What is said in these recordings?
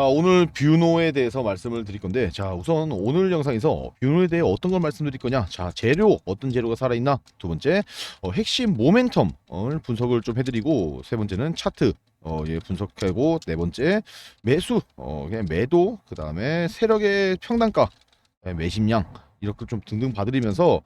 자 오늘 뷰노에 대해서 말씀을 드릴 건데 자 우선 오늘 영상에서 뷰노에 대해 어떤 걸 말씀드릴 거냐 자 재료 어떤 재료가 살아있나 두 번째 어, 핵심 모멘텀을 분석을 좀 해드리고 세 번째는 차트 어, 예, 분석하고 네 번째 매수 어, 그냥 매도 그 다음에 세력의 평단가 예, 매심량 이렇게 좀 등등 봐드리면서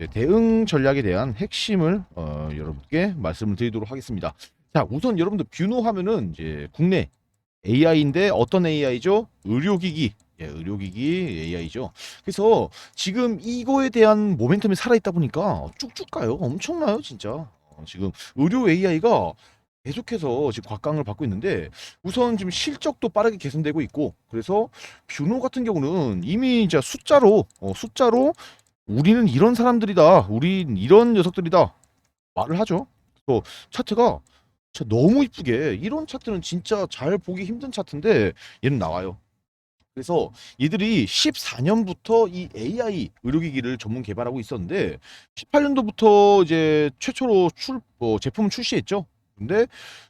예, 대응 전략에 대한 핵심을 어, 여러분께 말씀을 드리도록 하겠습니다. 자 우선 여러분들 뷰노 하면은 이제 국내 AI인데 어떤 AI죠? 의료기기. 예, 의료기기 AI죠. 그래서 지금 이거에 대한 모멘텀이 살아있다 보니까 쭉쭉 가요. 엄청나요, 진짜. 어, 지금 의료 AI가 계속해서 지금 곽강을 받고 있는데 우선 지금 실적도 빠르게 개선되고 있고 그래서 뷰노 같은 경우는 이미 이제 숫자로 어, 숫자로 우리는 이런 사람들이다. 우린 이런 녀석들이다. 말을 하죠. 또 차트가 진짜 너무 이쁘게 이런 차트는 진짜 잘 보기 힘든 차트인데 얘는 나와요. 그래서 얘들이 14년부터 이 AI 의료기기를 전문 개발하고 있었는데 18년도부터 이제 최초로 출 어, 제품을 출시했죠. 근데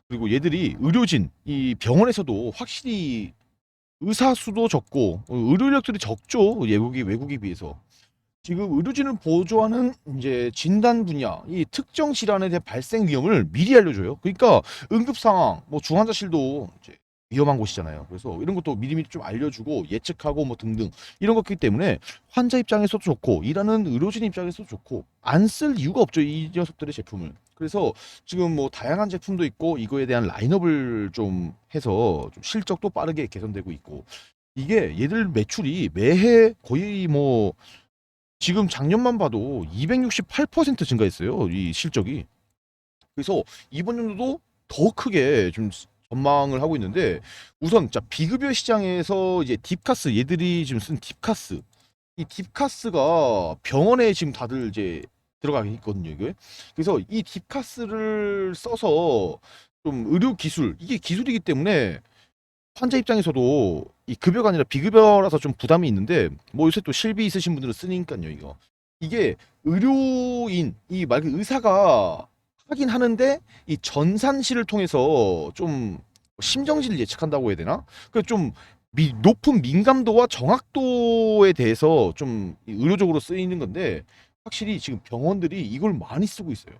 그리고 얘들이 의료진 이 병원에서도 확실히 의사 수도 적고 어, 의료 인력들이 적죠. 외국이 외국에 비해서. 지금 의료진을 보조하는 이제 진단 분야, 이 특정 질환에 대한 발생 위험을 미리 알려줘요. 그러니까 응급 상황, 뭐 중환자실도 이제 위험한 곳이잖아요. 그래서 이런 것도 미리미리 좀 알려주고 예측하고 뭐 등등 이런 거기 때문에 환자 입장에서도 좋고 일하는 의료진 입장에서도 좋고 안 쓸 이유가 없죠 이 녀석들의 제품을. 그래서 지금 뭐 다양한 제품도 있고 이거에 대한 라인업을 좀 해서 좀 실적도 빠르게 개선되고 있고 이게 얘들 매출이 매해 거의 뭐 지금 작년만 봐도 268% 증가했어요. 이 실적이. 그래서 이번 연도도 더 크게 좀 전망을 하고 있는데 우선 자 비급여 시장에서 이제 딥카스 얘들이 지금 쓴 딥카스 이 딥카스가 병원에 지금 다들 이제 들어가 있거든요 이게 그래서 이 딥카스를 써서 좀 의료 기술 이게 기술이기 때문에 환자 입장에서도 이 급여가 아니라 비급여라서 좀 부담이 있는데 뭐 요새 또 실비 있으신 분들은 쓰니까요 이거 이게 의료인 이 말그 의사가 하긴 하는데 이 전산실을 통해서 좀 심정지를 예측한다고 해야 되나? 그좀 높은 민감도와 정확도에 대해서 좀이 의료적으로 쓰이는 건데 확실히 지금 병원들이 이걸 많이 쓰고 있어요.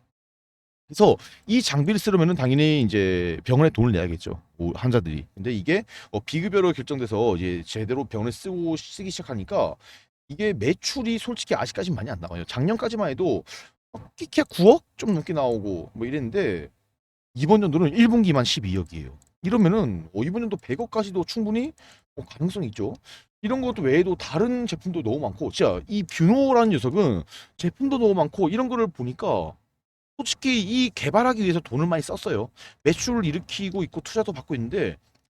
그래서 이 장비를 쓰려면은 당연히 이제 병원에 돈을 내야겠죠. 오- 환자들이. 근데 이게 어, 비급여로 결정돼서 이제 제대로 병원에 쓰고 쓰기 시작하니까 이게 매출이 솔직히 아직까지 많이 안 나와요. 작년까지만 해도 어, 끼케 9억 좀 넘게 나오고 뭐 이랬는데 이번 연도는 1분기만 12억이에요. 이러면은 어, 이번 연도 100억까지도 충분히 어, 가능성이 있죠. 이런 것도 외에도 다른 제품도 너무 많고 진짜 이 뷰노라는 녀석은 제품도 너무 많고 이런 거를 보니까 솔직히 이 개발하기 위해서 돈을 많이 썼어요. 매출을 일으키고 있고 투자도 받고 있는데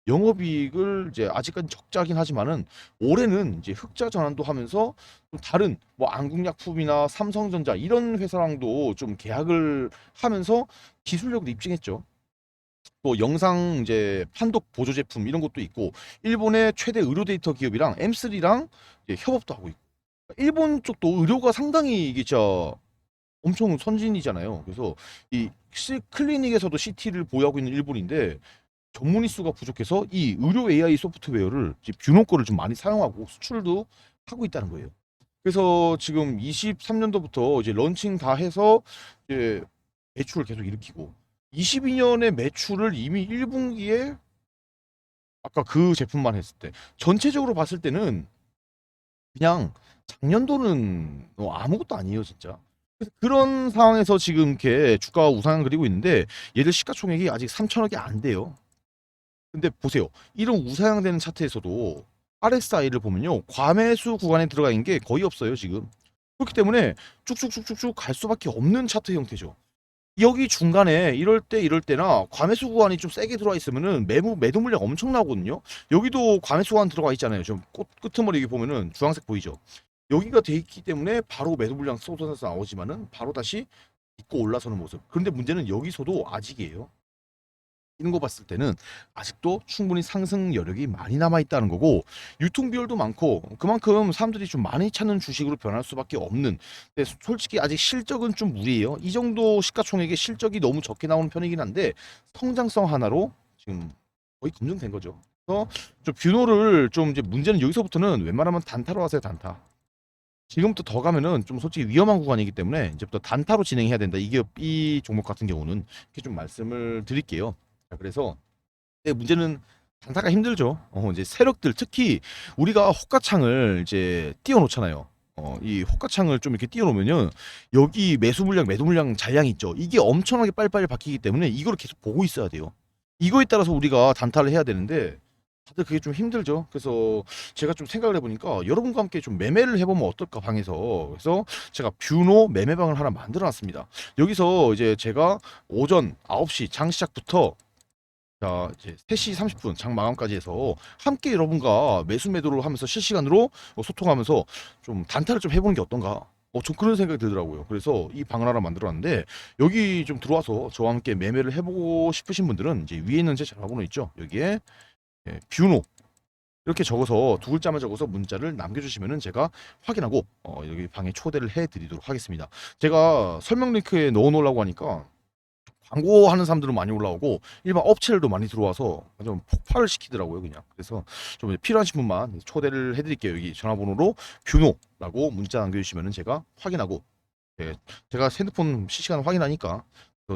영업이익을 이제 아직까지 적자긴 하지만은 올해는 이제 흑자 전환도 하면서 좀 다른 뭐 안국약품이나 삼성전자 이런 회사랑도 좀 계약을 하면서 기술력을 입증했죠. 또 영상 이제 판독 보조 제품 이런 것도 있고 일본의 최대 의료 데이터 기업이랑 M3랑 협업도 하고 있고 일본 쪽도 의료가 상당히 이게 진짜 엄청 선진이잖아요. 그래서 이 시- 클리닉에서도 CT를 보유하고 있는 일본인데 전문의 수가 부족해서 이 의료 AI 소프트웨어를 이제 뷰노 거를 좀 많이 사용하고 수출도 하고 있다는 거예요. 그래서 지금 23년도부터 이제 런칭 다 해서 이제 매출을 계속 일으키고 22년의 매출을 이미 1분기에 아까 그 제품만 했을 때 전체적으로 봤을 때는 그냥 작년도는 어, 아무것도 아니에요 진짜. 그런 상황에서 지금 이렇게 주가가 우상향 그리고 있는데 얘들 시가총액이 아직 3천억이 안 돼요. 근데 보세요. 이런 우상향되는 차트에서도 RSI를 보면요. 과매수 구간에 들어가 있는 게 거의 없어요, 지금. 그렇기 때문에 쭉쭉쭉쭉쭉 갈 수밖에 없는 차트 형태죠. 여기 중간에 이럴 때 이럴 때나 과매수 구간이 좀 세게 들어와 있으면은 매무 매도 물량 엄청 나거든요. 여기도 과매수 구간 들어가 있잖아요. 좀꽃 끄트머리 여기 보면은 주황색 보이죠? 여기가 돼 있기 때문에 바로 매도 물량 쏟아져서 나오지만은 바로 다시 믿고 올라서는 모습. 그런데 문제는 여기서도 아직이에요. 이런 거 봤을 때는 아직도 충분히 상승 여력이 많이 남아 있다는 거고 유통 비율도 많고 그만큼 사람들이 좀 많이 찾는 주식으로 변할 수밖에 없는 근데 솔직히 아직 실적은 좀 무리예요 이 정도 시가총액의 실적이 너무 적게 나오는 편이긴 한데 성장성 하나로 지금 거의 검증된 거죠 그래서 좀 뷰노를 좀 이제 문제는 여기서부터는 웬만하면 단타로 하세요 단타. 지금부터 더 가면은 좀 솔직히 위험한 구간이기 때문에 이제부터 단타로 진행해야 된다. 이게 이 종목 같은 경우는 이렇게 좀 말씀을 드릴게요. 자, 그래서 근데 문제는 단타가 힘들죠. 어, 이제 세력들 특히 우리가 호가창을 이제 띄워놓잖아요. 어, 이 호가창을 좀 이렇게 띄워놓으면요, 여기 매수 물량, 매도 물량 잔량이 있죠. 이게 엄청나게 빨리빨리 바뀌기 때문에 이거를 계속 보고 있어야 돼요. 이거에 따라서 우리가 단타를 해야 되는데 다들 그게 좀 힘들죠. 그래서 제가 좀 생각을 해보니까 여러분과 함께 좀 매매를 해보면 어떨까 방에서 그래서 제가 뷰노 매매방을 하나 만들어놨습니다. 여기서 이제 제가 오전 9시 장 시작부터 자 이제 3시 30분 장 마감까지 해서 함께 여러분과 매수 매도를 하면서 실시간으로 어, 소통하면서 좀 단타를 좀 해보는 게 어떤가 어, 좀 그런 생각이 들더라고요. 그래서 이 방을 하나 만들어놨는데 여기 좀 들어와서 저와 함께 매매를 해보고 싶으신 분들은 이제 위에 있는 제 전화번호 있죠. 여기에 예, 뷰노 이렇게 적어서 두 글자만 적어서 문자를 남겨주시면은 제가 확인하고 어, 여기 방에 초대를 해드리도록 하겠습니다. 제가 설명 링크에 넣어놓으려고 하니까 광고하는 사람들은 많이 올라오고 일반 업체들도 많이 들어와서 좀 폭발을 시키더라고요 그냥. 그래서 좀 필요하신 분만 초대를 해드릴게요. 여기 전화번호로 뷰노라고 문자 남겨주시면은 제가 확인하고 예, 제가 핸드폰 실시간 확인하니까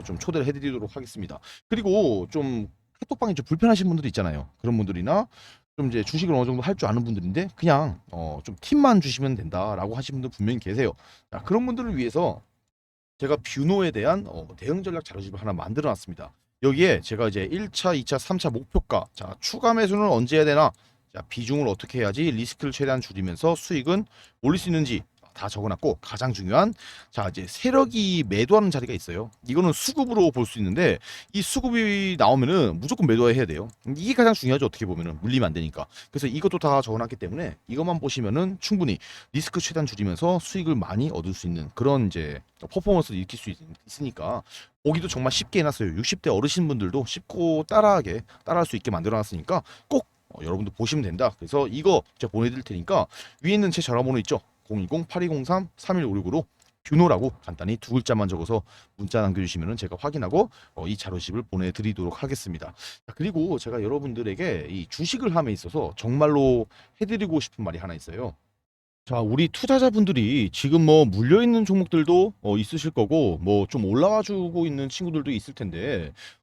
좀 초대를 해드리도록 하겠습니다. 그리고 좀 카톡방이 좀 불편하신 분들 있잖아요 그런 분들이나 좀 이제 주식을 어느 정도 할 줄 아는 분들인데 그냥 어, 좀 팁만 주시면 된다라고 하시는 분들 분명히 계세요 자, 그런 분들을 위해서 제가 뷰노에 대한 어, 대응 전략 자료집을 하나 만들어 놨습니다. 여기에 제가 이제 1차, 2차, 3차 목표가, 자, 추가 매수는 언제 해야 되나? 자, 비중을 어떻게 해야지 리스크를 최대한 줄이면서 수익은 올릴 수 있는지 다 적어놨고 가장 중요한 자 이제 세력이 매도하는 자리가 있어요. 이거는 수급으로 볼 수 있는데 이 수급이 나오면은 무조건 매도해야 돼요. 이게 가장 중요하죠. 어떻게 보면은 물리면 안 되니까. 그래서 이것도 다 적어놨기 때문에 이것만 보시면은 충분히 리스크 최대한 줄이면서 수익을 많이 얻을 수 있는 그런 이제 퍼포먼스를 익힐 수 있, 있으니까 보기도 정말 쉽게 해놨어요. 60대 어르신분들도 쉽고 따라하게 따라할 수 있게 만들어놨으니까 꼭 어, 여러분도 보시면 된다. 그래서 이거 제가 보내드릴 테니까 위에 있는 제 전화번호 있죠. 020-8203-3156으로 뷰노라고 간단히 두 글자만 적어서 문자 남겨주시면 제가 확인하고 어, 이 자료집을 보내드리도록 하겠습니다. 자, 그리고 제가 여러분들에게 이 주식을 함에 있어서 정말로 해드리고 싶은 말이 하나 있어요. 자, 우리 투자자분들이 지금 뭐 물려 있는 종목들도 어, 있으실 거고 뭐 좀 올라와 주고 있는 친구들도 있을 텐데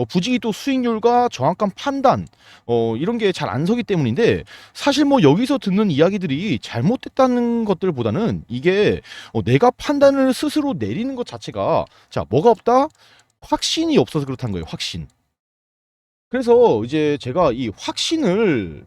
어, 부지기 또 수익률과 정확한 판단, 어, 이런 게 잘 안 서기 때문인데 사실 뭐 여기서 듣는 이야기들이 잘못됐다는 것들보다는 이게 어, 내가 판단을 스스로 내리는 것 자체가 자, 뭐가 없다? 확신이 없어서 그렇다는 거예요, 확신. 그래서 이제 제가 이 확신을